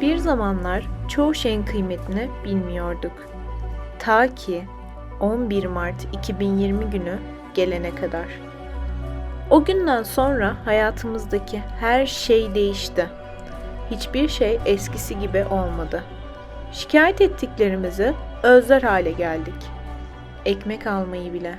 Bir zamanlar çoğu şeyin kıymetini bilmiyorduk. Ta ki 11 Mart 2020 günü gelene kadar. O günden sonra hayatımızdaki her şey değişti. Hiçbir şey eskisi gibi olmadı. Şikayet ettiklerimizi özler hale geldik. Ekmek almayı bile.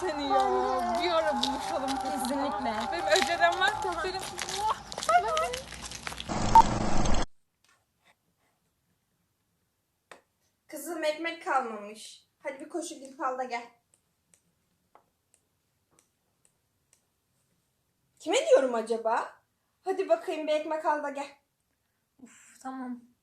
seni ya. Bir ara buluşalım kesinlikle. Benim özelem var. Benim... Kızım ekmek kalmamış. Hadi bir koşu git al da gel. Kime diyorum acaba? Hadi bakayım bir ekmek al da gel. Uf, tamam.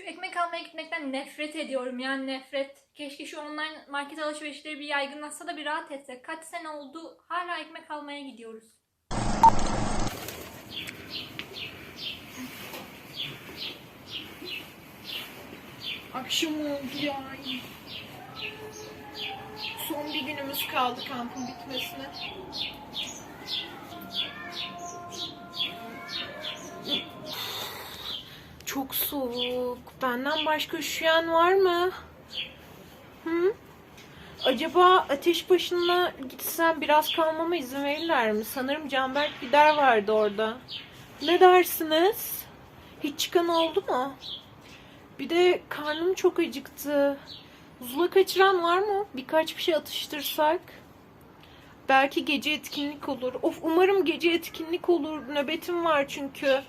Şu ekmek almaya gitmekten nefret ediyorum yani nefret. Keşke şu online market alışverişleri bir yaygınlaşsa da bir rahat etsek. Kaç sene oldu hala ekmek almaya gidiyoruz. Akşam oldu ya. Son bir günümüz kaldı kampın bitmesine. Çok soğuk. Benden başka üşüyen var mı? Hı? Acaba ateş başına gitsem biraz kalmama izin verirler mi? Sanırım Canberk gider vardı orada. Ne dersiniz? Hiç çıkan oldu mu? Bir de karnım çok acıktı. Zula kaçıran var mı? Birkaç bir şey atıştırsak. Belki gece etkinlik olur. Of umarım gece etkinlik olur. Nöbetim var çünkü.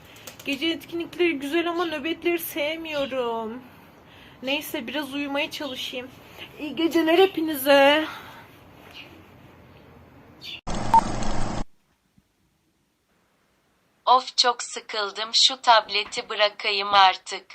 Gece etkinlikleri güzel ama nöbetleri sevmiyorum. Neyse biraz uyumaya çalışayım. İyi geceler hepinize. Of çok sıkıldım şu tableti bırakayım artık.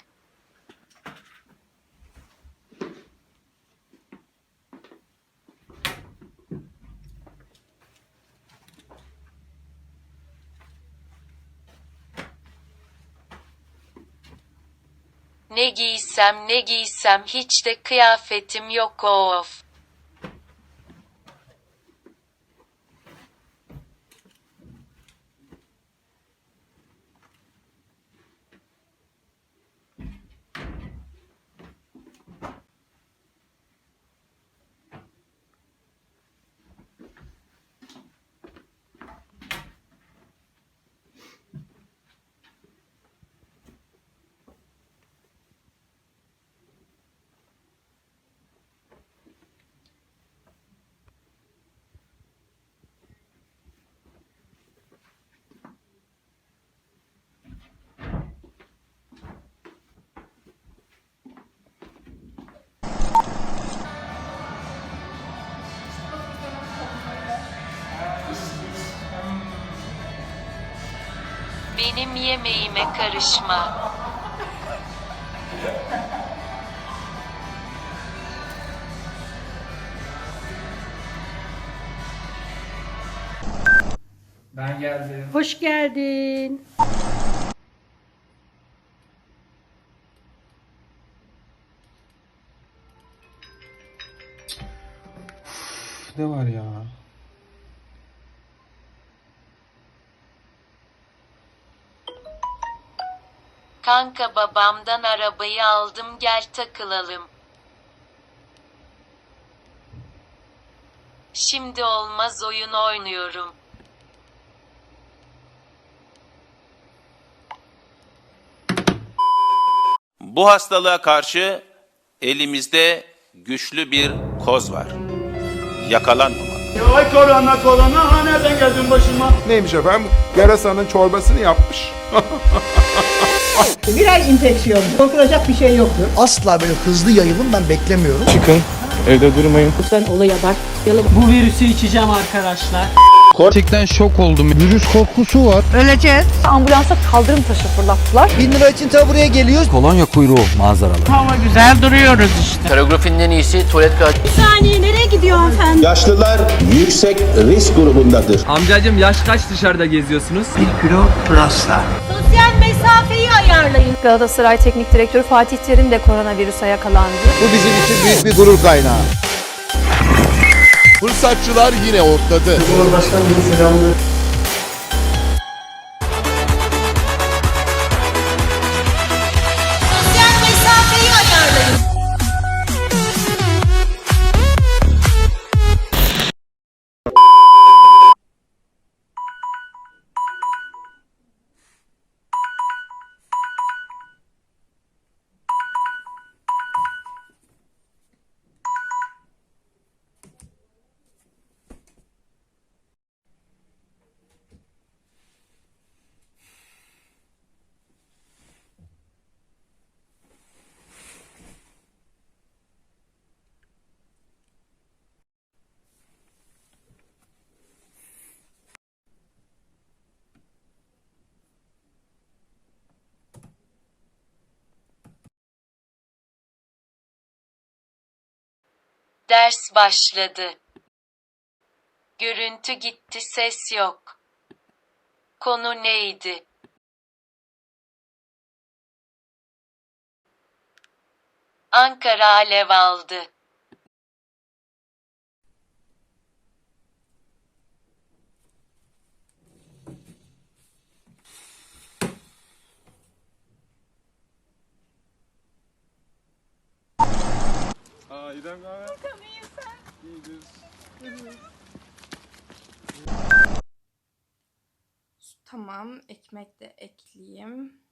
Ne giysem ne giysem hiç de kıyafetim yok of. benim yemeğime karışma. Ben geldim. Hoş geldin. Ne var ya? Kanka babamdan arabayı aldım gel takılalım. Şimdi olmaz oyun oynuyorum. Bu hastalığa karşı elimizde güçlü bir koz var. Yakalanmamak. Ay korona korona nereden geldin başıma? Neymiş efendim? Yarasanın çorbasını yapmış. Viral enfeksiyon. Korkulacak bir şey yoktur. Asla böyle hızlı yayılım ben beklemiyorum. Çıkın. Evde durmayın. Lütfen olaya bakmayalım. Bu virüsü içeceğim arkadaşlar. Gerçekten şok oldum. Virüs korkusu var. Öleceğiz. Ambulansa kaldırım taşı fırlattılar. Bin lira için ta buraya geliyoruz. Kolonya kuyruğu manzaralı. Hava güzel duruyoruz işte. Koreografinin en iyisi tuvalet kağıdı. Yaşlılar yüksek risk grubundadır. Amcacım yaş kaç dışarıda geziyorsunuz? Sosyal mesafeyi ayarlayın. Galatasaray Teknik Direktörü Fatih Terim de koronavirüse yakalandı. Bu bizim için büyük bir gurur kaynağı. Fırsatçılar yine ortadı. Sosyal Ders başladı. Görüntü gitti ses yok. Konu neydi? Ankara alev aldı. Aa, İrem abi. İyidir. Tamam ekmek de ekleyeyim.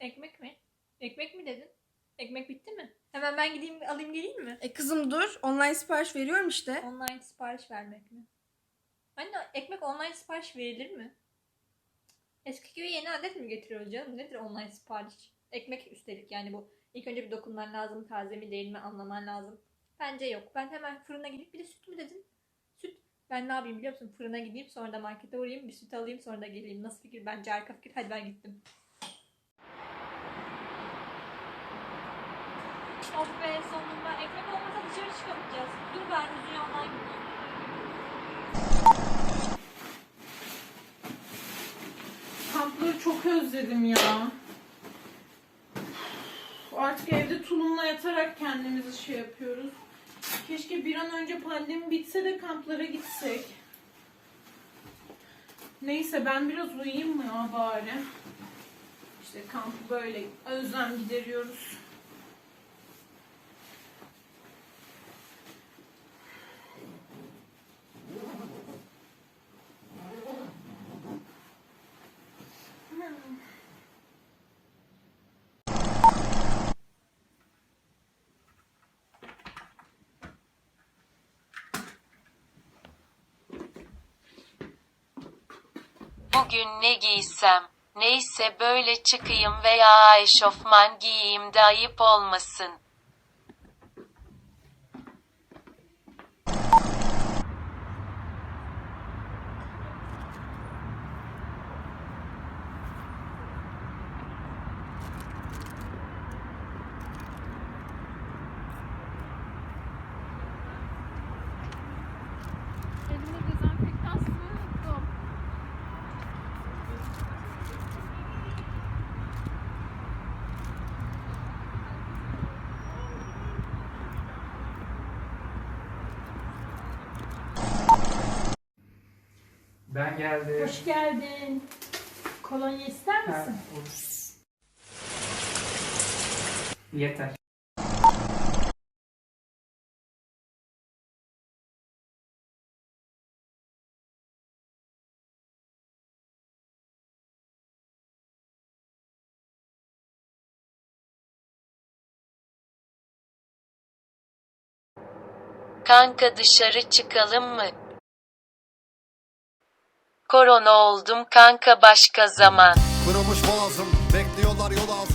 Ekmek mi? Ekmek mi dedin? Ekmek bitti mi? Hemen ben gideyim alayım geleyim mi? E kızım dur online sipariş veriyorum işte. Online sipariş vermek mi? Anne ekmek online sipariş verilir mi? Eski gibi yeni adet mi getiriyoruz canım? Nedir online sipariş? Ekmek üstelik yani bu. İlk önce bir dokunman lazım. Taze mi değil mi anlaman lazım. Bence yok. Ben hemen fırına gidip bir de süt mü dedin? Süt. Ben ne yapayım biliyor musun? Fırına gideyim sonra da markete uğrayayım bir süt alayım sonra da geleyim. Nasıl fikir? Bence harika fikir. Hadi ben gittim. Of be sonunda. Ekmek olmasa dışarı çıkamayacağız. Dur ben rüzgardan gideyim. Kampları çok özledim ya. Artık evde tulumla yatarak kendimizi şey yapıyoruz. Keşke bir an önce pandemi bitse de kamplara gitsek. Neyse ben biraz uyuyayım mı ya bari. İşte kampı böyle özlem gideriyoruz. Bugün ne giysem? Neyse böyle çıkayım veya eşofman giyeyim de ayıp olmasın. Ben geldim. Hoş geldin. Kolonya ister misin? Yeter. Kanka dışarı çıkalım mı? Korona oldum kanka başka zaman. Kırılmış boğazım bekliyorlar yol ağzı